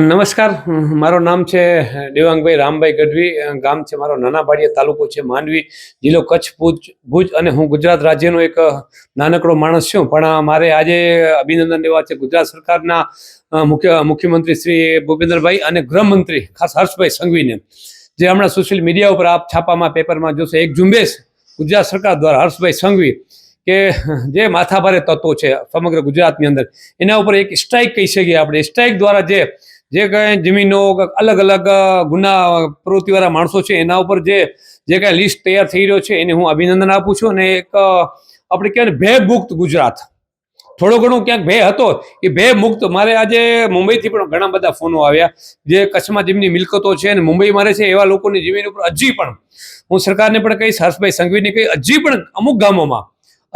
નમસ્કાર. મારું નામ છે દેવાંગભાઈ રામભાઈ ગઢવી. ગામ છે મારો નાના બાડિયા તાલુકો છે માંડવી, જિલ્લો કચ્છ, ભુજ ભુજ અને હું ગુજરાત રાજ્યનો એક નાનકડો માણસ છું. પણ મારે આજે અભિનંદન લેવા છે ગુજરાત સરકારના મુખ્ય, મુખ્યમંત્રી શ્રી ભૂપેન્દ્રભાઈ અને ગૃહમંત્રી, ખાસ હર્ષભાઈ સંઘવીને. જે હમણાં સોશિયલ મીડિયા ઉપર આપ છાપામાં, પેપરમાં જોશે, એક ઝુંબેશ ગુજરાત સરકાર દ્વારા હર્ષભાઈ સંઘવી કે, જે માથાભારે તત્વો છે સમગ્ર ગુજરાતની અંદર. એના ઉપર એક સ્ટ્રાઇક કહી શકીએ આપણે. સ્ટ્રાઇક દ્વારા જે જે કાંઈ જમીનો અલગ અલગ ગુના, પ્રવૃત્તિવાળા માણસો છે, એના ઉપર જે જે કાંઈ લિસ્ટ તૈયાર થઈ રહ્યો છે, એને હું અભિનંદન આપું છું અને એક આપણે કહેવાય ને ભય મુક્ત ગુજરાત. થોડો ઘણો ક્યાંક ભય હતો, એ ભય મુક્ત મારે આજે મુંબઈથી પણ ઘણા બધા ફોનો આવ્યા, જે કચ્છમાં જેમની મિલકતો છે અને મુંબઈ મારે છે એવા લોકોની જમીન ઉપર હજી પણ હું સરકારને પણ કહીશ, હર્ષભાઈ સંઘવીને કહી હજી પણ અમુક ગામોમાં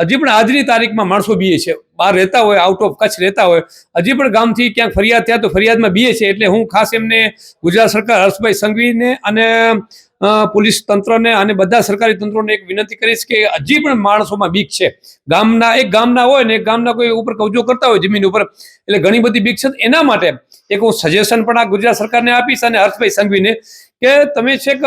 હજી પણ આજની તારીખમાં માણસો બીએ છે. બહાર રહેતા હોય આઉટ ઓફ કચ્છ રહેતા હોય, હજી પણ ગામથી ક્યાંક ફરિયાદ થયા તો ફરિયાદમાં બીએ છે, એટલે હું ખાસ એમને ગુજરાત સરકાર, હર્ષભાઈ સંઘવીને અને પોલીસ તંત્રને અને બધા સરકારી તંત્રોને એક વિનંતી કરીશ કે હજી પણ માણસોમાં બીક છે. ગામના, એક ગામના હોય ને એક ગામના કોઈ ઉપર કબજો કરતા હોય જમીન ઉપર, એટલે ઘણી બધી બીક છે. એના માટે એક હું સજેશન પણ આ ગુજરાત સરકારને આપીશ અને હર્ષભાઈ સંઘવીને કે તમે છેક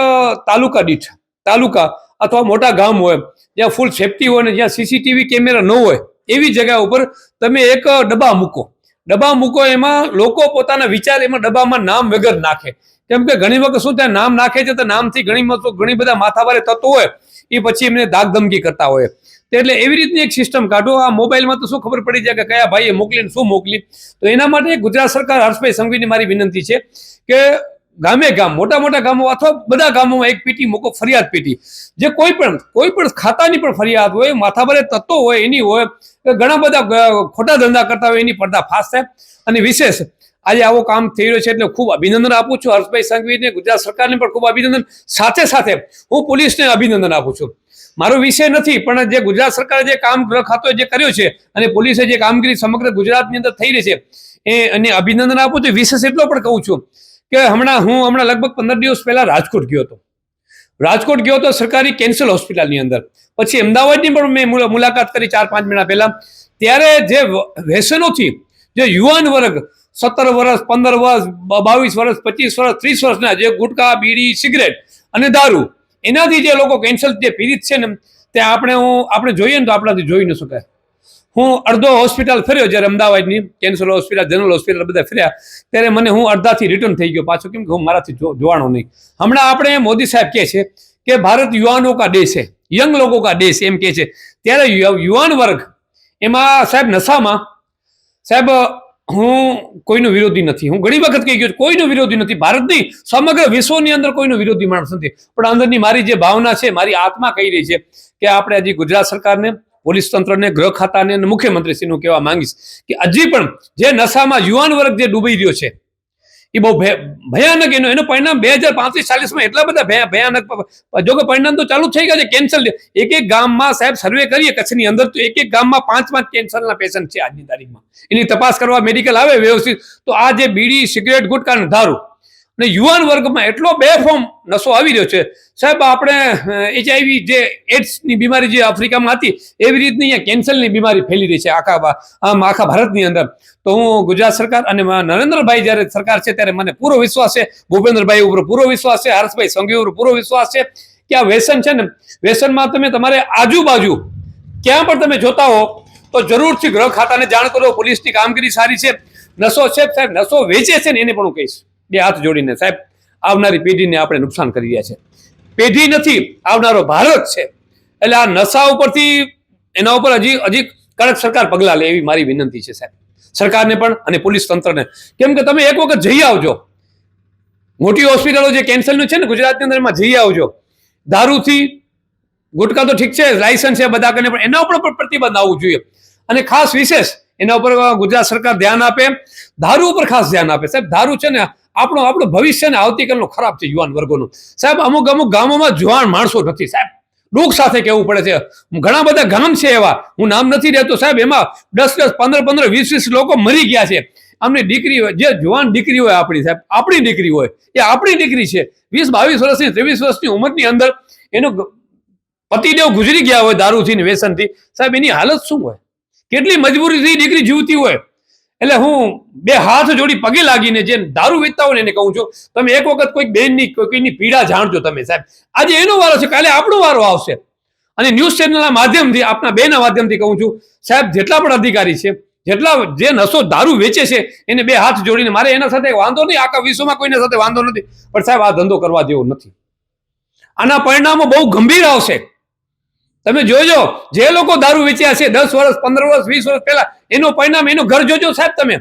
તાલુકા દીઠ, તાલુકા અથવા મોટા ગામ હોય જ્યાં ફૂલ સેફટી હોય ને જ્યાં સીસીટીવી કેમેરા ન હોય, એવી જગ્યા ઉપર તમે એક ડબ્બા મૂકો. ડબ્બા મૂકો, એમાં લોકો પોતાના વિચાર એમાં ડબ્બામાં નામ વગર નાખે. કેમ કે ઘણી વખત શું થાય, નામ નાખે છે તો નામથી ઘણી વખત ઘણી બધા માથાભારે તત્વો હોય, એ પછી એમને દાગધમકી કરતા હોય. એટલે એવી રીતની એક સિસ્ટમ કાઢો. આ મોબાઈલમાં તો શું ખબર પડી જાય કે કયા ભાઈએ મોકલીને શું મોકલી. તો એના માટે ગુજરાત સરકાર હર્ષભાઈ સંઘવીની મારી વિનંતી છે કે ગામે ગામ, મોટા મોટા ગામો અથવા બધા ગામોમાં એક પેટી મૂકો, ફરિયાદ પેટી. જે કોઈ પણ કોઈ પણ ખાતાની પણ ફરિયાદ હોય, માથાભારે તત્વો હોય, એની હોય ઘણા બધા ખોટા ધંધા કરતા હોય, એની પડદા ફાસ થાય. અને વિશેષ, આજે આવો કામ થઈ રહ્યો છે એટલે ખૂબ અભિનંદન આપું છું હર્ષભાઈ સંઘવીને, ગુજરાત સરકારને પણ ખૂબ અભિનંદન. સાથે સાથે હું પોલીસને અભિનંદન આપું છું. મારો વિષય નથી, પણ જે ગુજરાત સરકારે જે કામ ખાતો જે કર્યો છે અને પોલીસે જે કામગીરી સમગ્ર ગુજરાતની અંદર થઈ રહી છે, એ અને અભિનંદન આપું છું. વિશેષ એટલો પણ કહું છું કે હમણાં હું હમણાં લગભગ પંદર દિવસ પહેલા રાજકોટ ગયો હતો. રાજકોટ ગયો હતો સરકારી કેન્સર હોસ્પિટલની અંદર. પછી અમદાવાદની પણ મેં મુલા- મુલાકાત કરી ચાર પાંચ મહિના પહેલા. ત્યારે જે વ્યસનોથી જે યુવાન વર્ગ, સત્તર વર્ષ, પંદર વર્ષ બાવીસ વર્ષ, પચીસ વર્ષ, ત્રીસ વર્ષના જે ગુટકા, બીડી, સિગરેટ અને દારૂ, એનાથી જે લોકો કેન્સર જે પીડિત છે ને તે આપણે હું, આપણે જોઈએ ને તો આપણાથી જોઈ ન શકાય. હું અડધો હોસ્પિટલ ફર્યો જ્યારે અમદાવાદની કેન્સર હોસ્પિટલ જનરલ હોસ્પિટલ બધા ફર્યા ત્યારે મને હું અડધાથી રિટર્ન થઈ ગયો પાછો. કેમ કે હું મારાથી જોવાનો નહીં. હમણાં આપણે મોદી સાહેબ કહે છે કે ભારત યુવાનો કા દેશ છે યંગ લોકો કા દેશ એમ કહે છે. ત્યારે યુવાન વર્ગ એમાં સાહેબ નશામાં સાહેબ હું કોઈનો વિરોધી નથી. હું ઘણી વખત કહી ગયો છું, કોઈનો વિરોધી નથી. ભારતની સમગ્ર વિશ્વની અંદર કોઈનો વિરોધી માણસ નથી. પણ અંદરની મારી જે ભાવના છે મારી આત્મા કહી રહી છે કે આપણે હજી ગુજરાત સરકારને પોલીસ તંત્રને ગૃહ ખાતાને મુખ્યમંત્રીશ્રીનું કહેવા માંગીશ કે હજી પણ જે નશામાં યુવાન વર્ગ જે ડૂબી રહ્યો છે, એ બહુ ભયાનક એનો, એનું પરિણામ બે હજાર પાંત્રીસ ચાલીસમાં એટલા બધા ભયા- ભયાનક, જો કે પરિણામ તો ચાલુ થઈ ગયા છે કેન્સર એક એક ગામમાં સાહેબ સર્વે કરીએ, કચ્છની અંદર તો એક એક ગામમાં પાંચ પાંચ કેન્સરના પેશન્ટ છે આજની તારીખમાં. એની તપાસ કરવા મેડિકલ આવે વ્યવસ્થિત, તો આ જે બીડી, સિગરેટ ગુટકા દારૂ અને યુવાન વર્ગમાં એટલો બેફોર્મ નશો આવી રહ્યો છે. સાહેબ, આપણે એચઆઈવી જે એડ્સની બીમારી જે આફ્રિકામાં હતી, એવી રીતની અહીંયા કેન્સરની બીમારી ફેલી રહી છે આખા આમ આખા ભારતની અંદર. તો હું ગુજરાત સરકાર અને નરેન્દ્રભાઈ જ્યારે સરકાર છે ત્યારે મને પૂરો વિશ્વાસ છે, ભૂપેન્દ્રભાઈ ઉપર પૂરો વિશ્વાસ છે, હર્ષભાઈ સંઘવી ઉપર પૂરો વિશ્વાસ છે કે આ વ્યસન છે ને, વ્યસનમાં તમે તમારે આજુબાજુ, ક્યાં પણ તમે જોતા હો, તો જરૂરથી ગ્રહ ખાતાને જાણ કરો, પોલીસની કામગીરી સારી છે, નશો છે સાહેબ, નશો વેચે છે ને, એને પણ હું કહીશ. બે હાથ જોડીને સાહેબ, આવનારી પેઢીને આપણે નુકસાન કરી રહ્યા છે. પેઢી નથી, આવનારો ભારત છે. એટલે આ નશા ઉપરથી, એના ઉપર હજી હજી કડક સરકાર પગલાં લે એવી મારી વિનંતી છે સાહેબ. સરકારને પણ અને પોલીસ તંત્રને. કેમ કે તમે એક વખત જઈ આવજો. મોટી હોસ્પિટલો જે કેન્સરનું છે ને ગુજરાતની અંદર એમાં જઈ આવજો. દારૂથી ગુટકા તો ઠીક છે, લાયસન્સ છે બધા કરીને, પણ એના ઉપર પણ પ્રતિબંધ આવવું જોઈએ. અને ખાસ વિશેષ, એના ઉપર ગુજરાત સરકાર ધ્યાન આપે. દારૂ ઉપર ખાસ ધ્યાન આપે. સાહેબ, દારૂ છે ને આપણો, આપણું ભવિષ્ય ને આવતીકાલનું ખરાબ છે યુવાન વર્ગોનું. સાહેબ, અમુક અમુક ગામોમાં જુવાન માણસો નથી, સાહેબ. દુઃખ સાથે કહેવું પડે છે. ઘણા બધા ગામ છે એવા. હું નામ નથી રહેતો, સાહેબ. એમાં દસ દસ, પંદર પંદર, વીસ વીસ લોકો મરી ગયા છે. આમની દીકરી હોય, જે જુવાન દીકરી હોય આપણી, સાહેબ, આપણી દીકરી હોય, એ આપણી દીકરી છે. વીસ, બાવીસ વર્ષની, ત્રેવીસ વર્ષની ઉંમરની અંદર એનો પતિદેવ ગુજરી ગયા હોય દારૂથી ને વ્યસનથી સાહેબ, એની હાલત શું હોય? કેટલી મજબૂરીથી દીકરી જીવતી હોય? એટલે હું બે હાથ જોડી પગે લાગીને જે દારૂ વેચતા હોય ને એને કહું છું, તમે એક વખત કોઈક કોઈ- કોઈની પીડા જાણજો તમે સાહેબ. આજે એનો વારો છે, કાલે આપણો વારો આવશે. અને ન્યૂઝ ચેનલના માધ્યમથી, આપના બેના માધ્યમથી કહું છું, સાહેબ, જેટલા પણ અધિકારી છે, જેટલા જે નશો દારૂ વેચે છે, એને બે હાથ જોડીને, મારે એના સાથે વાંધો નહીં, આખા વિશ્વમાં કોઈના સાથે વાંધો નથી, પણ સાહેબ, આ ધંધો કરવા જેવો નથી. આના પરિણામો બહુ ગંભીર આવશે. તમે જોજો, જે લોકો દારૂ વેચ્યા છે, દસ વર્ષ, પંદર વર્ષ, વીસ વર્ષ પહેલા, એનો પરિણામ, એનું ઘર જોજો સાહેબ તમે.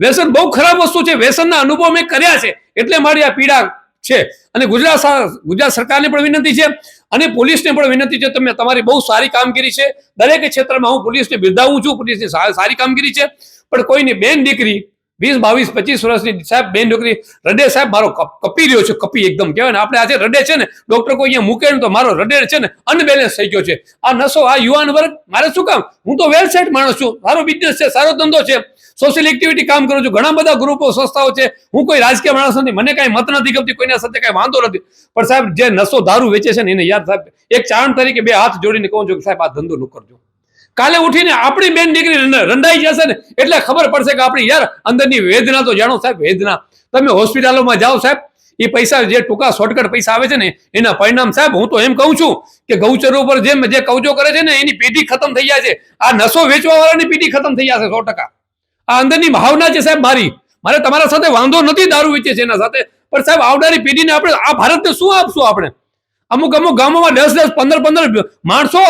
વ્યસન બહુ ખરાબ વસ્તુ છે. વ્યસનના અનુભવ મેં કર્યા છે, એટલે મારી આ પીડા છે. અને ગુજરાત ગુજરાત સરકારને પણ વિનંતી છે અને પોલીસને પણ વિનંતી છે. તમે તમારી બહુ સારી કામગીરી છે. દરેક ક્ષેત્રમાં હું પોલીસને બિરદાવું છું. પોલીસની સારી કામગીરી છે. પણ કોઈની બેન દીકરી વીસ, બાવીસ, પચીસ વર્ષની સાહેબ બેન છોકરી, હૃદય સાહેબ મારો કપ- રહ્યો છે, કપી એકદમ કહેવાય ને. આપણે આજે રડે છે ને ડોક્ટર કોઈ અહીંયા મૂકે ને તો મારો હૃદય છે ને અનબેલેન્સ થઈ ગયો છે. આ નશો, આ યુવાન વર્ગ, મારે શું કામ? હું તો વેલ સેટ માણસ છું. સારો બિઝનેસ છે, સારો ધંધો છે. સોશિયલ એક્ટિવિટી કામ કરું છું. ઘણા બધા ગ્રુપો સંસ્થાઓ છે. હું કોઈ રાજકીય માણસ નથી મને કાંઈ મત નથી ગમતી, કોઈના સાથે કાંઈ વાંધો નથી. પણ સાહેબ, જે નશો દારૂ વેચે છે ને, એને યાદ સાહેબ, એક ચારણ તરીકે બે હાથ જોડીને કહું છું કે સાહેબ, આ ધંધો ન કરજો. કાલે ઉઠીને આપણી બેન દીકરી રંડાઈ જશે ને એટલે ખબર પડશે કે આપણી યાર અંદરની વેદના તો જાણો સાહેબ, વેદના. તમે હોસ્પિટલોમાં જાઓ સાહેબ એ પૈસા જે ટૂંકા શોર્ટકટ પૈસા આવે છે ને, એના પરિણામ સાહેબ હું તો એમ કહું છું કે ગૌચરો ઉપર જેમ જે કવજો કરે છે ને, એની પેઢી ખતમ થઈ જાય છે. આ નસો વેચવા વાળાની પેઢી ખતમ થઈ જશે સો ટકા. આ અંદરની ભાવના છે સાહેબ મારી. મારે તમારા સાથે વાંધો નથી દારૂ વેચે છે એના સાથે. પણ સાહેબ આવનારી પેઢીને આપણે આ ભારતને શું આપશું આપણે? અમુક અમુક ગામોમાં દસ દસ પંદર પંદર માણસો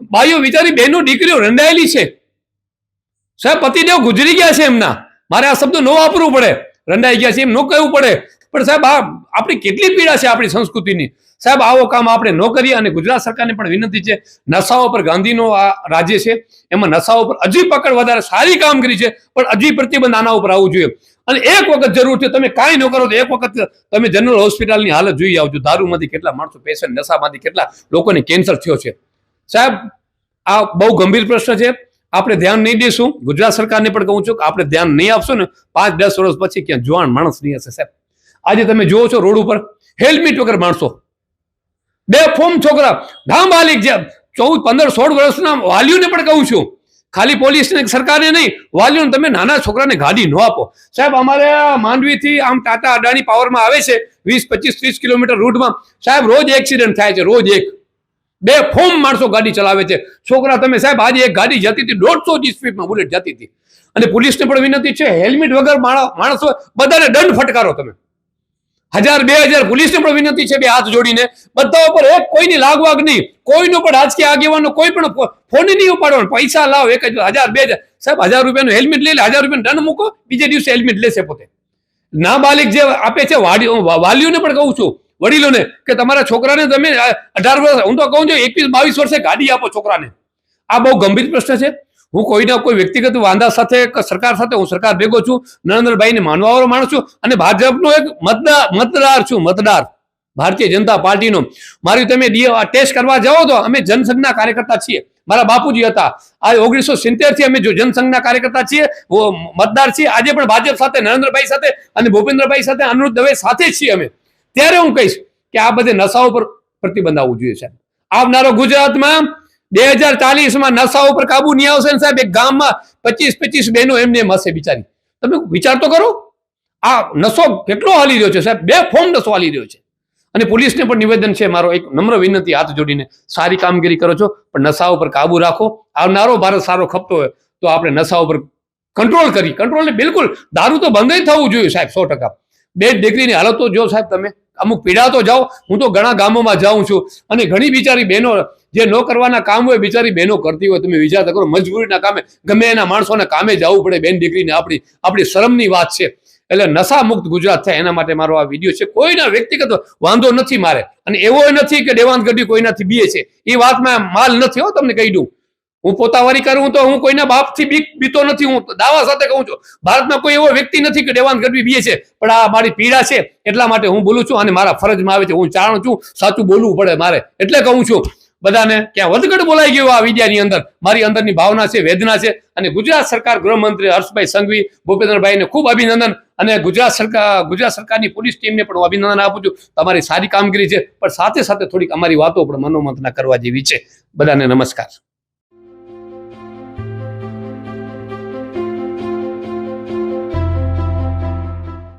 ભાઈઓ, વિચારી બહેનો દીકરીઓ રંડાયેલી છે. સાહેબ, પતિદેવ ગુજરી ગયા છે એમના. મારે આ શબ્દ ન વાપરવું પડે. રંડાઈ ગયા છે, એમ ન કહેવું પડે. પણ સાહેબ, આ આપણી કેટલી પીડા છે આપણી સંસ્કૃતિની. સાહેબ, આવો કામ આપણે ન કરીએ અને ગુજરાત સરકારને પણ વિનંતી છે, નશાઓ પર ગાંધીનો આ રાજ્ય છે, એમાં નશાઓ પર હજી પકડ વધારે સારી કામગીરી છે, પણ હજી પ્રતિબંધ આના ઉપર આવવું જોઈએ. અને એક વખત જરૂર છે, તમે કાંઈ ન કરો તો એક વખત તમે જનરલ હોસ્પિટલની હાલત જોઈ આવજો. દારૂમાંથી કેટલા માણસો, પેશન્ટ, નશામાંથી કેટલા લોકોને કેન્સર થયો છે. સાહેબ, આ બહુ ગંભીર પ્રશ્ન છે. આપણે ધ્યાન નહીં દઈશું. ગુજરાત સરકારને પણ કહું છું કે આપણે ધ્યાન નહીં આપશો ને, પાંચ દસ વર્ષ પછી ક્યાં જુવાન માણસ નહીં હશે સાહેબ. આજે તમે જુઓ છો રોડ ઉપર હેલ્મેટ વગર માણસો. બે ફોર્મ છોકરા, ધામ વાલી ચૌદ, પંદર, સોળ વર્ષના વાલીઓને પણ કહું છું. ખાલી પોલીસને સરકારને નહીં, વાલીઓને તમે નાના છોકરાને ગાડી ન આપો. સાહેબ, અમારે માંડવીથી આમ ટાટા અડાણી પાવરમાં આવે છે, વીસ, પચીસ, ત્રીસ કિલોમીટર રૂટમાં સાહેબ, રોજ એક્સિડન્ટ થાય છે, રોજ એક. બે ફોર્મ માણસો ગાડી ચલાવે છે. છોકરા, તમે સાહેબ, આજે એક ગાડી જતી હતી, દોઢસો ની સ્પીડમાં બુલેટ જતી હતી. અને પોલીસને પણ વિનંતી છે, હેલ્મેટ વગર માણ- માણસો બધાને દંડ ફટકારો તમે. હજાર, બે હજાર, પોલીસને પણ વિનંતી છે બે હાથ જોડીને. બધા ઉપર એક કોઈની લાગવાગ નહીં. કોઈનો પણ રાજકીય આગેવાનો, કોઈ પણ ફોન નહીં ઉપાડવાનો. પૈસા લાવ, એક હજાર, બે હજાર. સાહેબ, હજાર રૂપિયાનું હેલ્મેટ લઈ લે, હજાર રૂપિયાનો દંડ મૂકો, બીજે દિવસે હેલ્મેટ લેશે પોતે. નાબાલિક જે આપે છે વાલીઓને પણ કહું છું વડીલોને કે તમારા છોકરાને તમે અઢાર વર્ષ, હું તો કહું છું, એકવીસ, બાવીસ વર્ષે ગાડી આપો છોકરાને. આ બહુ ગંભીર પ્રશ્ન છે. હું કોઈના કોઈ વ્યક્તિગત વાંધા સાથે સરકાર સાથે, હું સરકાર ભેગો છું, નરેન્દ્રભાઈને માનવાવાળો માણસ છું અને ભાજપનો એક મતદાર મતદાર છું, મતદાર, ભારતીય જનતા પાર્ટીનો. મારી તમે ટેસ્ટ કરવા જાઓ તો અમે જનસંઘના કાર્યકર્તા છીએ. મારા બાપુજી હતા. આ ઓગણીસો સિત્તેરથી અમે જો જનસંઘના કાર્યકર્તા છીએ મતદાર છીએ. આજે પણ ભાજપ સાથે, નરેન્દ્રભાઈ સાથે અને ભૂપેન્દ્રભાઈ સાથે, અનિરુદ્ધ દવે સાથે છીએ અમે. ત્યારે હું કહીશ કે આ બધે નશાઓ પર પ્રતિબંધ આવવું જોઈએ સાહેબ. આવનારો ગુજરાતમાં બે હજાર ચાલીસમાં નશા ઉપર કાબુ નહીં આવશે ને સાહેબ, એક ગામમાં પચીસ પચીસ બહેનો એમને એમ હશે બિચારી. તમે વિચાર તો કરો, આ નશો કેટલો હાલી રહ્યો છે સાહેબ? બે ફોર્મ નશો હાલી રહ્યો છે. અને પોલીસને પણ નિવેદન છે, મારો એક નમ્ર વિનંતી, હાથ જોડીને સારી કામગીરી કરો છો, પણ નશા ઉપર કાબુ રાખો. આવનારો ભારત સારો ખપતો હોય, તો આપણે નશા ઉપર કંટ્રોલ કરી કંટ્રોલ બિલકુલ દારૂ તો બંધ જ થવું જોઈએ સાહેબ, સો ટકા. બે દીકરીની હાલત તો જો સાહેબ તમે, અમુક પીડા તો જાઓ, હું તો ઘણા ગામોમાં જાઉં છું. અને ઘણી બિચારી બહેનો જે ન કરવાના કામ હોય, બિચારી બહેનો કરતી હોય, તમે વિચાર કરો, મજબૂરીના કામે, ગમે એના માણસોને કામે જવું પડે બેન દીકરીને આપણી આપણી શરમની વાત છે. એટલે નશા મુક્ત ગુજરાત થાય, એના માટે મારો આ વીડિયો છે. કોઈના વ્યક્તિગત વાંધો નથી મારે. અને એવો નથી કે દેવાંત ગઢી કોઈનાથી બીએ છે. એ વાતમાં માલ નથી હો, તમને કહી દઉં. હું પોતાવારી કરું તો હું કોઈના બાપથી બીક બીતો નથી. હું દાવા સાથે કહું છું. ભારતમાં કોઈ એવો વ્યક્તિ નથી કે દેવાન ગઢવી બીએ છે. પણ આ મારી પીડા છે એટલા માટે હું બોલું છું અને મારા ફરજમાં આવે છે. હું જાણું છું, સાચું બોલવું પડે મારે. એટલે કહું છું, બધાને ક્યાં વધઘટ બોલાઈ ગયો આ વિદ્યાની અંદર. મારી અંદરની ભાવના છે, વેદના છે અને ગુજરાત સરકાર ગૃહમંત્રી હર્ષભાઈ સંઘવી, ભૂપેન્દ્રભાઈને ખૂબ અભિનંદન અને ગુજરાત સરકાર, ગુજરાત સરકારની પોલીસ ટીમને પણ હું અભિનંદન આપું છું. તમારી સારી કામગીરી છે, પણ સાથે સાથે થોડીક અમારી વાતો પણ મનોમંથના કરવા જેવી છે. બધાને નમસ્કાર.